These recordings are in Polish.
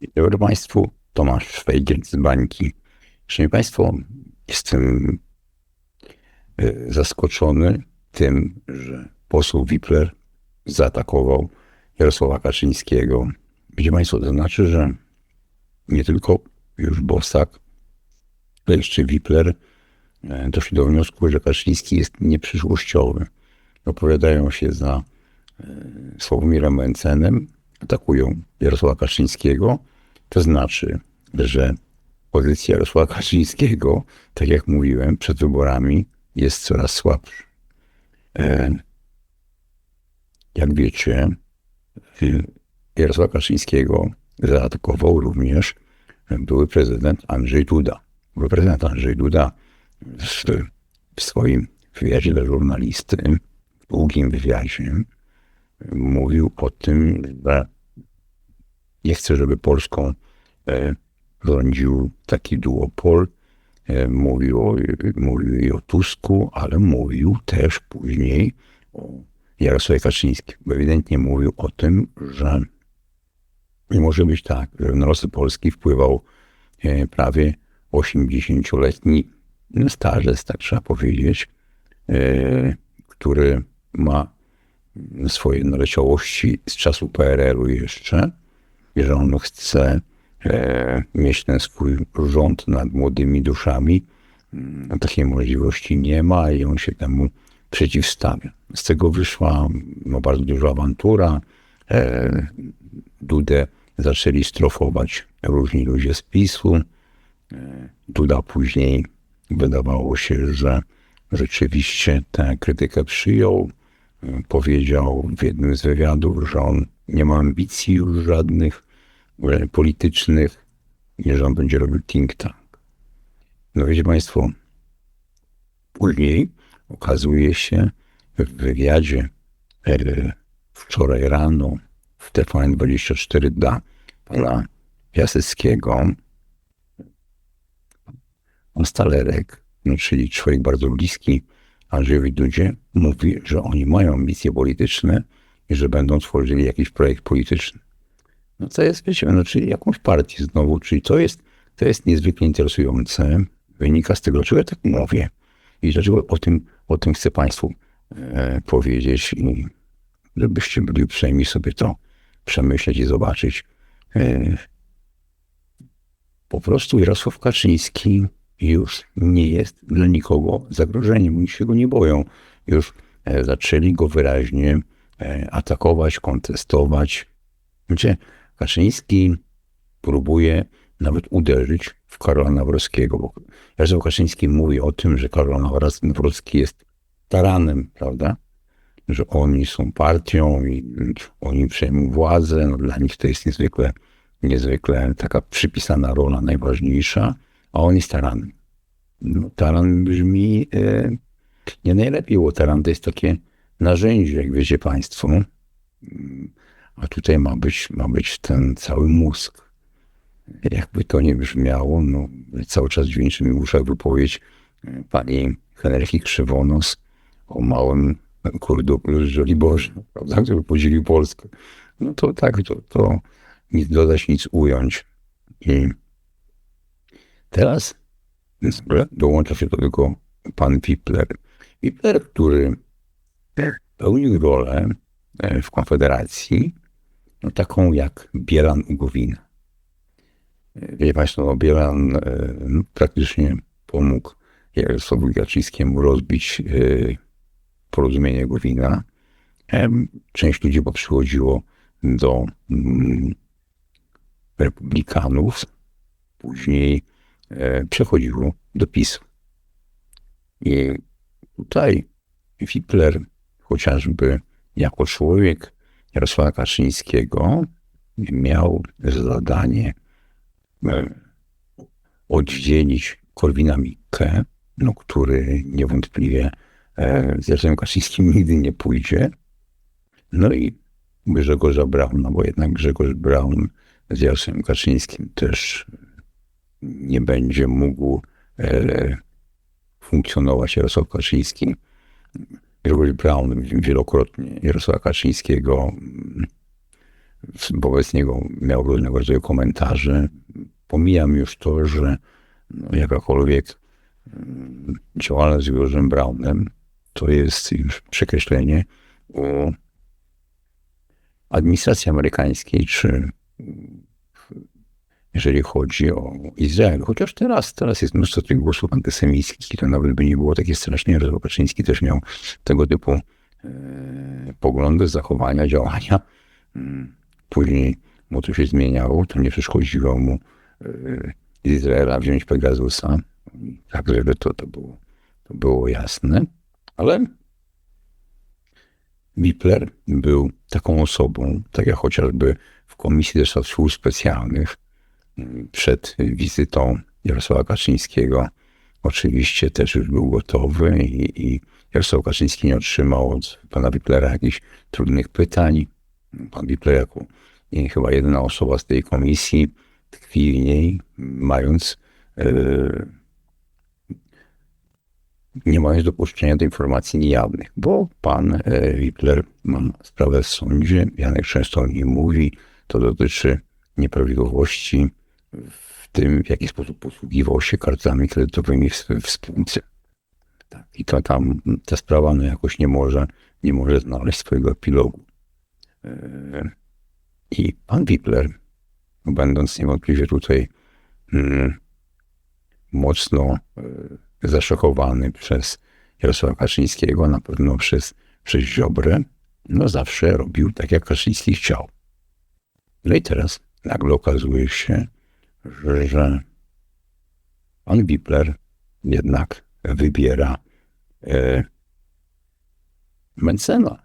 Dzień dobry Państwu, Tomasz Szwejgiel z bańki. Szanowni Państwo, jestem e, zaskoczony tym, że poseł Wipler zaatakował Jarosława Kaczyńskiego. Wiecie Państwo, to znaczy, że nie tylko już Bosak, ale jeszcze Wipler e, doszli do wniosku, że Kaczyński jest nieprzyszłościowy. Opowiadają się za e, Sławomirem Mencenem, atakują Jarosława Kaczyńskiego. To znaczy, że pozycja Jarosława Kaczyńskiego, tak jak mówiłem, przed wyborami jest coraz słabsza. E, jak wiecie, Jarosława Kaczyńskiego zaatakował również były prezydent Andrzej Duda. Były prezydent Andrzej Duda w, swoim wywiadzie dla żurnalisty, w długim wywiadzie, mówił o tym, że nie chce, żeby Polską e, rządził taki duopol. E, mówił, mówił i o Tusku, ale mówił też później o Jarosławie Kaczyńskim. Ewidentnie mówił o tym, że nie może być tak, że na losy Polski wpływał e, prawie 80-letni starzec, tak trzeba powiedzieć, który ma swoje naleciałości z czasu PRL-u jeszcze, że on chce e, mieć ten swój rząd nad młodymi duszami. No, takiej możliwości nie ma i on się temu przeciwstawia. Z tego wyszła no, bardzo duża awantura. E, Dudę zaczęli strofować różni ludzie z PiSu. E, Duda później wydawało się, że rzeczywiście tę krytykę przyjął powiedział w jednym z wywiadów, że on nie ma ambicji już żadnych politycznych i że on będzie robił think tank. No wiecie Państwo, później okazuje się w wywiadzie wczoraj rano w TVN24 dla pana Piaseckiego, pan Stalerek, no, czyli człowiek bardzo bliski Andrzejowi Dudzie mówi, że oni mają ambicje polityczne i że będą tworzyli jakiś projekt polityczny. No to jest, wiecie, no, czyli jakąś partię znowu, czyli to jest, to jest niezwykle interesujące. Wynika z tego, dlaczego ja tak mówię i dlaczego o tym, o tym chcę Państwu e, powiedzieć i żebyście byli uprzejmi sobie to przemyśleć i zobaczyć. E, po prostu Jarosław Kaczyński już nie jest dla nikogo zagrożeniem. Oni się go nie boją. Już e, zaczęli go wyraźnie e, atakować, kontestować. Wiecie, Kaczyński próbuje nawet uderzyć w Karola Nawrockiego, bo Jarosław Kaczyński mówi o tym, że Karol Nawrocki jest taranem, prawda? Że oni są partią i oni przejmują władzę. No, dla nich to jest niezwykle, niezwykle taka przypisana rola najważniejsza a on jest taranem. No, taran brzmi e, nie najlepiej, bo taran to jest takie narzędzie, jak wiecie Państwo. A tutaj ma być, ma być ten cały mózg. Jakby to nie brzmiało, no, cały czas dźwięczy mi w uszach wypowiedź e, pani Henryki Krzywonos o małym kurduplu z Żoliborza, prawda, który podzielił Polskę. No to tak, to, to nic dodać, nic ująć. I Teraz dołącza się do tego pan Wipler. Wipler, który pełnił rolę e, w Konfederacji, no taką jak Bielan u Gowina. E, Wie Państwo, no Bielan e, no, praktycznie pomógł Jarosławowi Kaczyńskiemu rozbić porozumienie Gowina. Część ludzi przychodziło do mm, republikanów, później E, przechodziło do PiSu. I tutaj Wipler chociażby jako człowiek Jarosława Kaczyńskiego miał zadanie e, oddzielić Korwina Mikke, no, który niewątpliwie e, z Jarosławem Kaczyńskim nigdy nie pójdzie. No i Grzegorza Brauna, bo jednak Grzegorz Braun z Jarosławem Kaczyńskim też nie będzie mógł e, funkcjonować Jarosław Kaczyński. Grzegorz Brown wielokrotnie Jarosława Kaczyńskiego mm, wobec niego miał różnego rodzaju komentarze. Pomijam już to, że no, jakakolwiek mm, działalność z George'em Brownem to jest już przekreślenie u administracji amerykańskiej, czy jeżeli chodzi o Izrael. Chociaż teraz, teraz jest mnóstwo tych głosów antysemickich to nawet by nie było takie strasznie. Jarosław Kaczyński też miał tego typu e, poglądy, zachowania, działania. Mm, Później mu to się zmieniało, to nie przeszkodziło mu e, Izraela wziąć Pegasusa. Tak, żeby to, to, było, to było jasne. Ale Wipler był taką osobą, tak jak chociażby w Komisji do Spraw Służb Specjalnych przed wizytą Jarosława Kaczyńskiego. Oczywiście też już był gotowy i, i Jarosław Kaczyński nie otrzymał od pana Wiplera jakichś trudnych pytań. Pan Wipler jako i chyba jedyna osoba z tej komisji tkwi w niej, mając yy, nie mając dopuszczenia do informacji niejawnych, bo pan e, Wipler ma sprawę w sądzie, Janek często o niej mówi, to dotyczy nieprawidłowości w tym, w jaki sposób posługiwał się kartami kredytowymi w, w spółce. Tak. I to tam, ta sprawa no jakoś nie może, nie może znaleźć swojego epilogu. E, I pan Wipler, będąc niewątpliwie tutaj mm, mocno e, zaszokowany przez Jarosława Kaczyńskiego, na pewno przez, przez Ziobrę, no zawsze robił tak, jak Kaczyński chciał. No i teraz nagle okazuje się, że, pan Wipler jednak wybiera e, Mencena.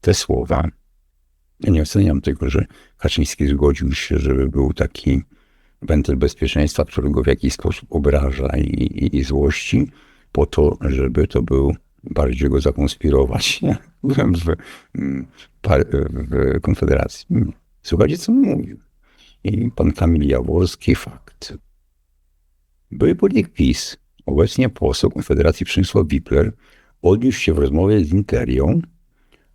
Te słowa, ja nie oceniam tego, że Kaczyński zgodził się, żeby był taki wentyl bezpieczeństwa, którego w jakiś sposób obraża i, i, i złości, po to, żeby to był bardziej go zakonspirować. Byłem w, mm, w Konfederacji. Słuchajcie, co mówił. I pan Kamil Jaworski, fakt. Były polityk PiS, obecnie poseł Konfederacji Przemysław Wipler, odniósł się w rozmowie z Interią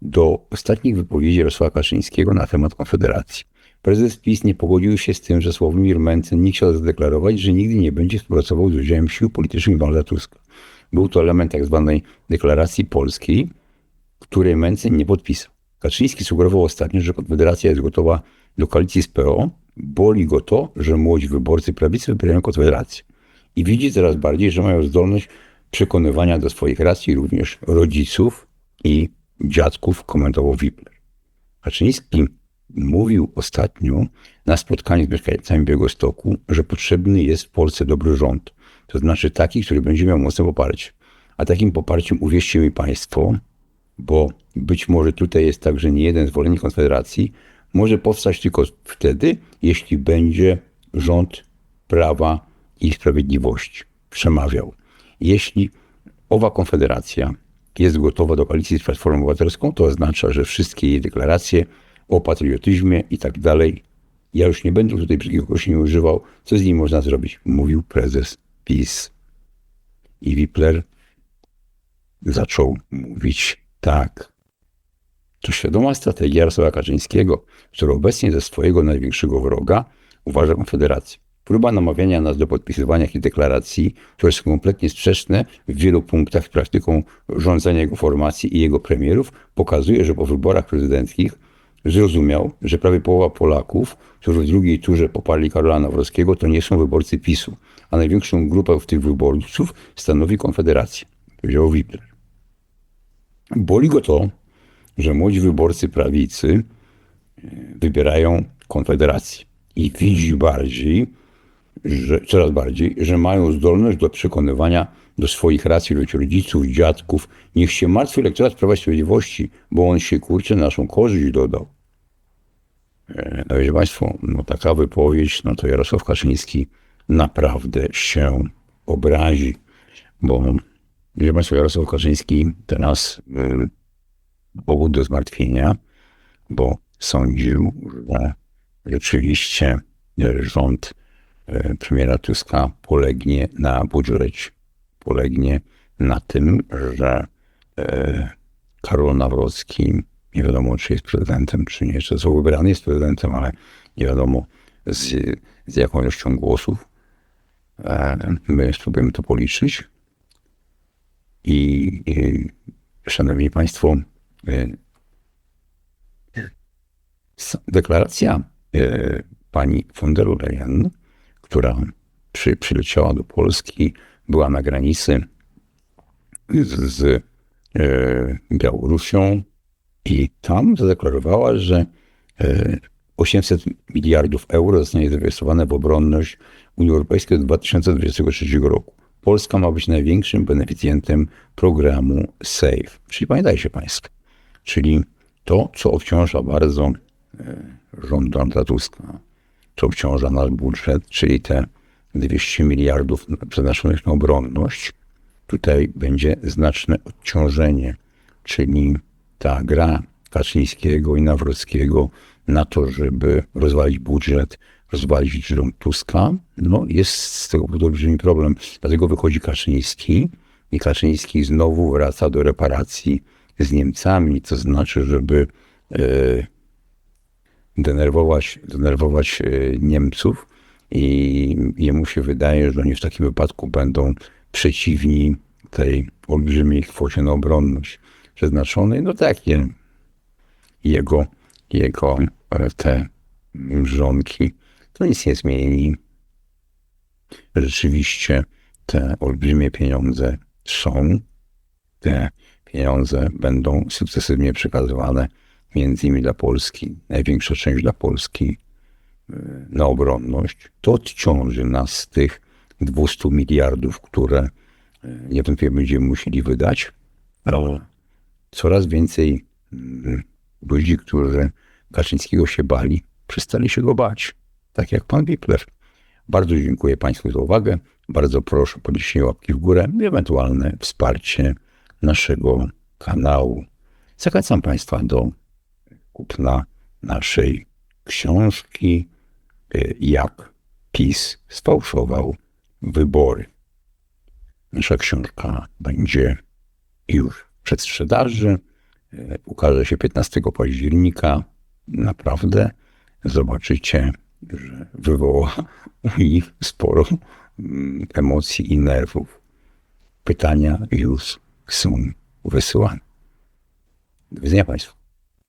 do ostatnich wypowiedzi Jarosława Kaczyńskiego na temat Konfederacji. Prezes PiS nie pogodził się z tym, że Sławomir Mencen nie chciał zadeklarować, że nigdy nie będzie współpracował z udziałem sił politycznych Donalda Tuska. Był to element tak zwanej deklaracji polskiej, której Mencen nie podpisał. Kaczyński sugerował ostatnio, że Konfederacja jest gotowa do koalicji z PO. Boli go to, że młodzi wyborcy prawicy wybierają Konfederację. I widzi coraz bardziej, że mają zdolność przekonywania do swoich racji również rodziców i dziadków, komentował Wipler. Kaczyński mówił ostatnio na spotkaniu z mieszkańcami Białegostoku, że potrzebny jest w Polsce dobry rząd. To znaczy taki, który będzie miał mocne poparcie. A takim poparciem, uwierzcie mi Państwo, bo być może tutaj jest tak, że nie jeden zwolennik Konfederacji może powstać tylko wtedy, jeśli będzie rząd prawa i sprawiedliwości przemawiał. Jeśli owa Konfederacja jest gotowa do koalicji z Platformą Obywatelską, to oznacza, że wszystkie jej deklaracje o patriotyzmie i tak dalej. Ja już nie będę tutaj brzydkiego nie używał. Co z nim można zrobić? Mówił prezes PiS. I Wipler zaczął mówić tak. To świadoma strategia Jarosława Kaczyńskiego, który obecnie ze swojego największego wroga uważa Konfederację. Próba namawiania nas do podpisywania jakichś deklaracji, które są kompletnie sprzeczne w wielu punktach z praktyką rządzenia jego formacji i jego premierów, pokazuje, że po wyborach prezydenckich zrozumiał, że prawie połowa Polaków, którzy w drugiej turze poparli Karola Nawrockiego, to nie są wyborcy PiSu, a największą grupę w tych wyborców stanowi Konfederacja, powiedział Wipler. Boli go to, że młodzi wyborcy prawicy e, wybierają Konfederację i widzi bardziej, że, coraz bardziej, że mają zdolność do przekonywania do swoich racji rodziców, dziadków. Niech się martwi elektorat Prawa i Sprawiedliwości, bo on się kurczę naszą korzyść dodał. E, no wiecie Państwo, no taka wypowiedź, no to Jarosław Kaczyński naprawdę się obrazi, bo wiecie Państwo, Jarosław Kaczyński teraz powód do zmartwienia, bo sądził, że rzeczywiście rząd y, premiera Tuska polegnie na budżecie polegnie na tym, że e, Karol Nawrocki Nie wiadomo, czy jest prezydentem, czy nie. Jeszcze co wybrany jest prezydentem, ale nie wiadomo z, z jaką ilością głosów. E, My spróbujemy to policzyć. I, i szanowni Państwo, e, deklaracja e, pani von der Leyen, która przy, przyleciała do Polski, była na granicy z, z e, Białorusią i tam zadeklarowała, że e, 800 miliardów euro zostanie zainwestowane w obronność Unii Europejskiej do 2023 roku. Polska ma być największym beneficjentem programu SAFE. Czyli pamiętajcie Państwo, czyli to, co obciąża bardzo e, rząd Donalda Tuska, co obciąża nasz budżet, czyli te 200 miliardów przeznaczonych na obronność, tutaj będzie znaczne odciążenie, czyli ta gra Kaczyńskiego i Nawrockiego na to, żeby rozwalić budżet, rozwalić rząd Tuska, no jest z tego powodu olbrzymi problem. Dlatego wychodzi Kaczyński i Kaczyński znowu wraca do reparacji z Niemcami, to znaczy, żeby e, denerwować, denerwować e, Niemców i jemu się wydaje, że oni w takim wypadku będą przeciwni tej olbrzymiej kwocie na obronność przeznaczonej. No takie jego, jego e, te mrzonki to nic nie zmieni. Rzeczywiście te olbrzymie pieniądze są. Te pieniądze będą sukcesywnie przekazywane między innymi dla Polski, największa część dla Polski y, na obronność. To odciąży nas z tych 200 miliardów, które y, niewątpliwie będziemy musieli wydać. Ale coraz więcej mm, ludzi, którzy Kaczyńskiego się bali, przestali się go bać. Tak jak pan Wipler. Bardzo dziękuję Państwu za uwagę. Bardzo proszę o podniesienie łapki w górę i ewentualne wsparcie naszego kanału. Zachęcam Państwa do kupna naszej książki y, Jak PiS sfałszował wybory. Nasza książka będzie już w przedsprzedaży. Y, Ukaże się 15 października. Naprawdę zobaczycie, że wywoła nich sporo mm, emocji i nerwów. Pytania już są wysyłane. Do widzenia Państwu.